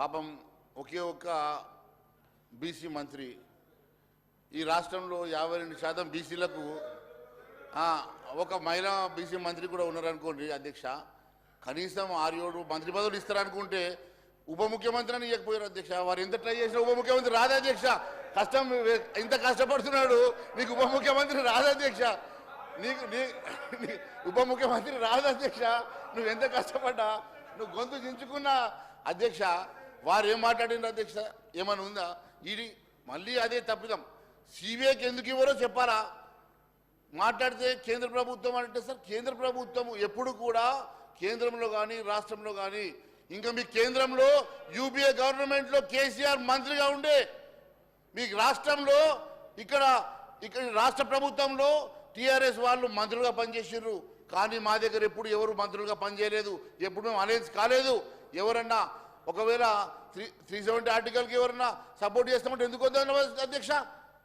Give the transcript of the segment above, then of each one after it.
పాపం ఒకే ఒక్క బీసీ మంత్రి ఈ రాష్ట్రంలో యాభై రెండు శాతం బీసీలకు ఒక మహిళా బీసీ మంత్రి కూడా ఉన్నారనుకోండి అధ్యక్ష కనీసం ఆరు ఏడు మంత్రి పదవులు ఇస్తారనుకుంటే ఉప ముఖ్యమంత్రి అని ఇవ్వకపోయారు అధ్యక్ష. వారు ఎంత ట్రై చేసినా ఉప ముఖ్యమంత్రి రాదా అధ్యక్ష. కష్టం ఇంత కష్టపడుతున్నాడు నీకు ఉప ముఖ్యమంత్రి రాదా అధ్యక్ష. నీకు నీ ఉప ముఖ్యమంత్రి రాదా అధ్యక్ష. నువ్వు ఎంత కష్టపడ్డా నువ్వు గొంతు చించుకున్నా అధ్యక్ష వారు ఏం మాట్లాడినారు అధ్యక్ష? ఏమైనా ఉందా? ఇది మళ్ళీ అదే తప్పిదం. సిబిఐకి ఎందుకు ఇవ్వరో చెప్పాలా? మాట్లాడితే కేంద్ర ప్రభుత్వం అంటే సార్ కేంద్ర ప్రభుత్వం ఎప్పుడు కూడా కేంద్రంలో కానీ రాష్ట్రంలో కానీ ఇంకా మీ కేంద్రంలో యూపీఏ గవర్నమెంట్లో కేసీఆర్ మంత్రిగా ఉండే మీకు రాష్ట్రంలో ఇక్కడ ఇక్కడ రాష్ట్ర ప్రభుత్వంలో టీఆర్ఎస్ వాళ్ళు మంత్రులుగా పనిచేసారు కానీ మా దగ్గర ఎప్పుడు ఎవరు మంత్రులుగా పనిచేయలేదు ఎప్పుడు మేము అలయన్స్ కాలేదు. ఎవరన్నా ఒకవేళ త్రీ త్రీ సెవెంటీ ఆర్టికల్కి ఎవరన్నా సపోర్ట్ చేస్తామంటే ఎందుకు వద్దాం అధ్యక్ష?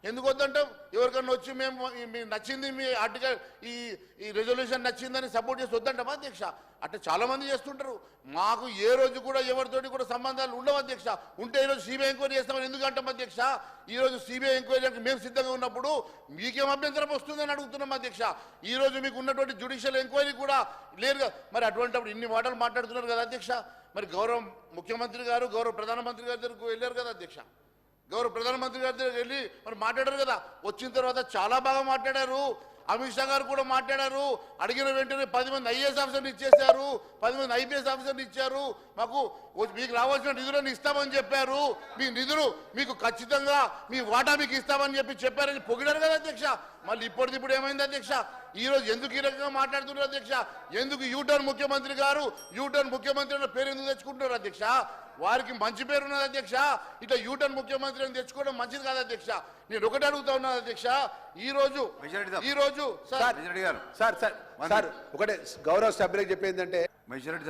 ఎందుకు వద్దంటాం ఎవరికన్నా వచ్చి మేము మీ నచ్చింది మీ ఆర్టికల్ ఈ ఈ రెజల్యూషన్ నచ్చిందని సపోర్ట్ చేసి వద్దంటామా అధ్యక్ష? అట్లా చాలామంది చేస్తుంటారు. మాకు ఏ రోజు కూడా ఎవరితోటి కూడా సంబంధాలు ఉండవు అధ్యక్ష. ఉంటే ఈరోజు సిబిఐ ఎంక్వైరీ చేస్తామని ఎందుకు అంటాం అధ్యక్ష? ఈ రోజు సిబిఐ ఎంక్వైరీకి మేము సిద్ధంగా ఉన్నప్పుడు మీకేం అభ్యంతరం వస్తుందని అడుగుతున్నాం అధ్యక్ష. ఈరోజు మీకు ఉన్నటువంటి జ్యుడిషియల్ ఎంక్వైరీ కూడా లేరుగా మరి అటువంటిప్పుడు ఇన్ని మాటలు మాట్లాడుతున్నారు కదా అధ్యక్ష. మరి గౌరవ ముఖ్యమంత్రి గారు గౌరవ ప్రధానమంత్రి గారి దగ్గరకు వెళ్ళారు కదా అధ్యక్ష. గౌరవ ప్రధానమంత్రి గారి దగ్గరికి వెళ్ళి మరి మాట్లాడారు కదా. వచ్చిన తర్వాత చాలా బాగా మాట్లాడారు. అమిత్ షా గారు కూడా మాట్లాడారు. అడిగిన వెంటనే పది మంది ఐఏఎస్ ఆఫీసర్ని ఇచ్చేశారు. పది మంది ఐపీఎస్ ఆఫీసర్ని ఇచ్చారు. మాకు మీకు రావాల్సిన నిధులను ఇస్తామని చెప్పారు. మీ నిధులు మీకు ఖచ్చితంగా మీ వాటా మీకు ఇస్తామని చెప్పి చెప్పారని పొగిడారు కదా అధ్యక్ష. మళ్ళీ ఇప్పటిదిప్పుడు ఏమైంది అధ్యక్ష? ఈ రోజు ఎందుకు ఈ రకంగా మాట్లాడుతున్నారు అధ్యక్ష? ఎందుకు యూటర్న్ ముఖ్యమంత్రి గారు యూటర్న్ ముఖ్యమంత్రి అన్న పేరు ఎందుకు తెచ్చుకుంటున్నారు అధ్యక్ష? వారికి మంచి పేరు ఉన్నది అధ్యక్ష. ఇట్లా యూటర్న్ ముఖ్యమంత్రి అని తెచ్చుకోవడం మంచిది కాదు అధ్యక్ష. నేను ఒకటి అడుగుతా ఉన్నాను అధ్యక్ష ఈ రోజు ఈ రోజు సార్ సార్ సార్ ఒకటే గౌరవ సభ్యులకు చెప్పేది అంటే మెజారిటీ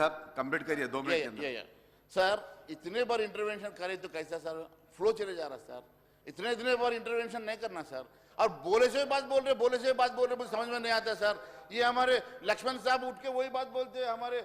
సార్ ఇతనే బార్ ఇంటర్వెన్షన్ కరెక్ట్ కైసా సార్? ఫ్లో చేయాలా సార్? ఇతనే ఇతనే బార్ ఇంటర్వెన్షన్ इतने కన్నా సార్? और बोले से बात बोल रहे बोले से बात बोल रहे मुझे समझ में नहीं आता सर ये हमारे लक्ष्मण साहब उठ के वही बात बोलते हैं हमारे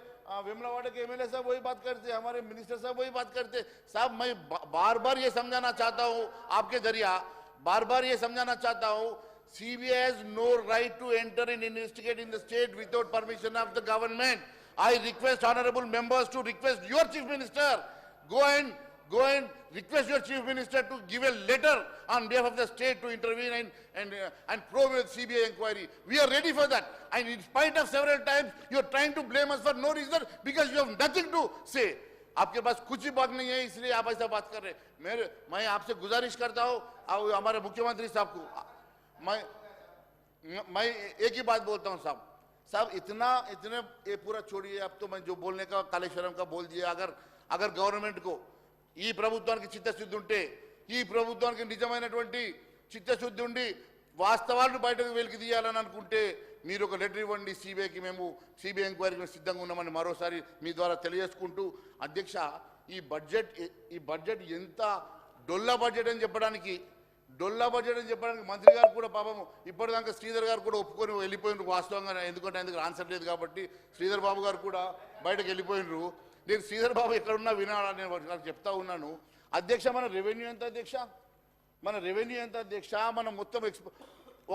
विमलावाड़ा के एमएलए साहब वही बात करते हमारे मिनिस्टर साहब वही बात करते साहब मैं बार बार ये समझाना चाहता हूँ आपके ज़रिया बार बार ये समझाना चाहता हूँ CBI has no right to enter and investigate in the state without permission of the government. I request honorable members to request your chief minister, go and, go and request your chief minister to give a letter on behalf of the state to intervene and, and, uh, and probe with CBI inquiry. We are ready for that. And in spite of several times, you are trying to blame us for no reason because you have nothing to say. आपके पास कुछ ही बात नहीं है इसलिए आप ऐसा बात कर रहे हैं मेरे मैं आपसे गुजारिश करता हूँ हमारे मुख्यमंत्री साहब को मैं मैं एक ही बात बोलता हूँ साहब साहब इतना इतने ये पूरा छोड़िए अब तो मैं जो बोलने का कालेश्वरम का बोल दिया अगर अगर गवर्नमेंट को ఈ ప్రభుత్వానికి చిత్తశుద్ధి ఉంటే ఈ ప్రభుత్వానికి నిజమైనటువంటి చిత్తశుద్ధి ఉండి వాస్తవాలను బయటకు వెలికి తీయాలని అనుకుంటే మీరు ఒక లెటర్ ఇవ్వండి సిబిఐకి మేము సిబిఐ ఎంక్వైరీకి సిద్ధంగా ఉన్నామని మరోసారి మీ ద్వారా తెలియజేసుకుంటూ అధ్యక్ష ఈ బడ్జెట్ ఈ బడ్జెట్ ఎంత డొల్లా బడ్జెట్ అని చెప్పడానికి డొల్లా బడ్జెట్ అని చెప్పడానికి మంత్రి గారు కూడా పాపం ఇప్పటిదాకా శ్రీధర్ గారు కూడా ఒప్పుకొని వెళ్ళిపోయినారు వాస్తవంగా ఎందుకంటే అందుకు ఆన్సర్ లేదు కాబట్టి శ్రీధర్ బాబు గారు కూడా బయటకు వెళ్ళిపోయినారు. నేను శ్రీధర్ బాబు ఎక్కడున్నా వినాలని నేను నాకు చెప్తా ఉన్నాను. అధ్యక్ష మన రెవెన్యూ ఎంత అధ్యక్ష? మన రెవెన్యూ ఎంత అధ్యక్ష? మన మొత్తం ఎక్స్పో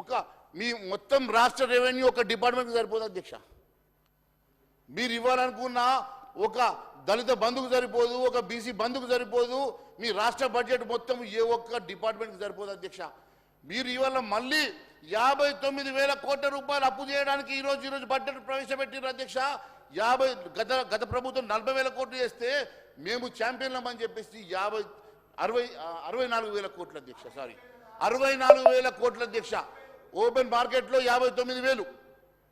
ఒక మీ మొత్తం రాష్ట్ర రెవెన్యూ ఒక డిపార్ట్మెంట్కి సరిపోదు అధ్యక్ష? మీరు ఇవ్వాలనుకున్న ఒక దళిత బంధుకు సరిపోదు ఒక బీసీ బంధుకు సరిపోదు మీ రాష్ట్ర బడ్జెట్ మొత్తం ఏ ఒక్క డిపార్ట్మెంట్కి సరిపోదు అధ్యక్ష? మీరు ఇవాళ మళ్ళీ యాభై తొమ్మిది వేల కోట్ల రూపాయలు అప్పు చేయడానికి ఈరోజు ఈరోజు బడ్జెట్ ప్రవేశపెట్టిన అధ్యక్ష. యాభై గత గత ప్రభుత్వం నలభై వేల కోట్లు చేస్తే మేము ఛాంపియన్లం అని చెప్పేసి యాభై అరవై అరవై నాలుగు వేల కోట్ల అధ్యక్ష సారీ అరవై నాలుగు వేల కోట్ల అధ్యక్ష. ఓపెన్ మార్కెట్లో యాభై తొమ్మిది వేలు.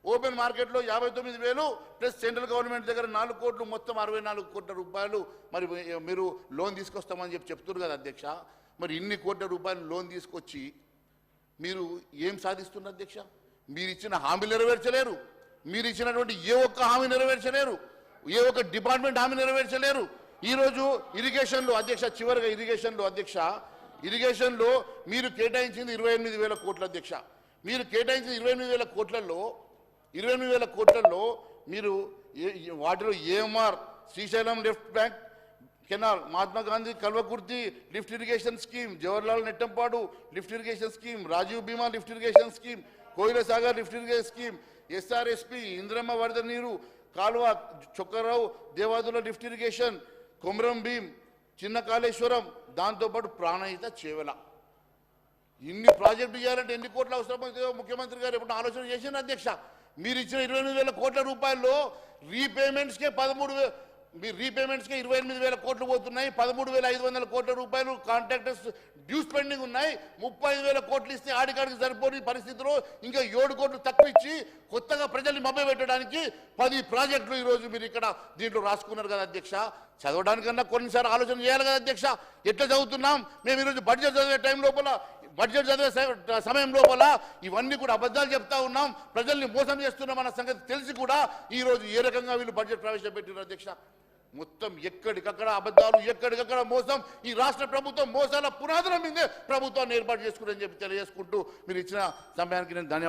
ఓపెన్ మార్కెట్లో యాభై తొమ్మిది వేలు ప్లస్ సెంట్రల్ గవర్నమెంట్ దగ్గర నాలుగు కోట్లు మొత్తం అరవై నాలుగు కోట్ల రూపాయలు. మరి మీరు లోన్ తీసుకొస్తామని చెప్పి చెప్తున్నారు కదా అధ్యక్ష. మరి ఇన్ని కోట్ల రూపాయలు లోన్ తీసుకొచ్చి మీరు ఏం సాధిస్తున్నారు అధ్యక్ష? మీరు ఇచ్చిన హామీలు నెరవేర్చలేరు. మీరు ఇచ్చినటువంటి ఏ ఒక్క హామీ నెరవేర్చలేరు. ఏ ఒక్క డిపార్ట్మెంట్ హామీ నెరవేర్చలేరు. ఈరోజు ఇరిగేషన్లో అధ్యక్ష చివరిగా ఇరిగేషన్లో అధ్యక్ష. ఇరిగేషన్లో మీరు కేటాయించింది ఇరవై ఎనిమిది వేల కోట్ల అధ్యక్ష. మీరు కేటాయించిన ఇరవై ఎనిమిది వేల కోట్లలో ఇరవై ఎనిమిది వేల కోట్లలో మీరు ఏ- వాటిలో AMR Srisailam left bank canal Mahatma Gandhi Kalwakurthy lift irrigation scheme Jawaharlal Nettempadu lift irrigation scheme Rajiv Bhima lift irrigation scheme Koil Sagar lift irrigation scheme SRSP Indiramma వరద నీరు కాలువ చొక్కరావు దేవాదుల లిఫ్ట్ ఇరిగేషన్ కొమరం భీం చిన్న కాళేశ్వరం దాంతోపాటు ప్రాణహిత చేవల. ఇన్ని ప్రాజెక్టు చేయాలంటే ఎన్ని కోట్లు అవసరమో ముఖ్యమంత్రి గారు ఎప్పుడు ఆలోచన చేసిన అధ్యక్ష? మీరు ఇచ్చిన ఇరవై ఎనిమిది వేల కోట్ల రూపాయల్లో రీపేమెంట్స్కే పదమూడు మీ రీపేమెంట్స్కి ఇరవై ఎనిమిది వేల కోట్లు పోతున్నాయి పదమూడు వేల ఐదు వందల కోట్ల రూపాయలు కాంట్రాక్టర్స్ డ్యూస్ పెండింగ్ ఉన్నాయి ముప్పై ఐదు వేల కోట్లు ఇస్తే ఆడికాడికి సరిపోని పరిస్థితిలో ఇంకా ఏడు కోట్లు తక్కువ ఇచ్చి కొత్తగా ప్రజల్ని మభ్య పెట్టడానికి పది ప్రాజెక్టులు ఈరోజు మీరు ఇక్కడ దీంట్లో రాసుకున్నారు కదా అధ్యక్ష. చదవడానికన్నా కొన్నిసార్లు ఆలోచన చేయాలి కదా అధ్యక్ష. ఎట్లా చదువుతున్నాం? మేము ఈరోజు బడ్జెట్ చదివే టైం లోపల బడ్జెట్ చదివే సమయం లోపల ఇవన్నీ కూడా అబద్ధాలు చెప్తా ఉన్నాం. ప్రజల్ని మోసం చేస్తున్నాం అన్న సంగతి తెలిసి కూడా ఈ రోజు ఏ రకంగా వీళ్ళు బడ్జెట్ ప్రవేశపెట్టినారు అధ్యక్ష? మొత్తం ఎక్కడికక్కడ అబద్ధాలు ఎక్కడికక్కడ మోసం ఈ రాష్ట్ర ప్రభుత్వం మోసాల పునాదుల మీదే ప్రభుత్వాన్ని ఏర్పాటు చేసుకుని చెప్పి తెలియజేసుకుంటూ మీరు ఇచ్చిన సమయానికి నేను ధన్యవాదాలు.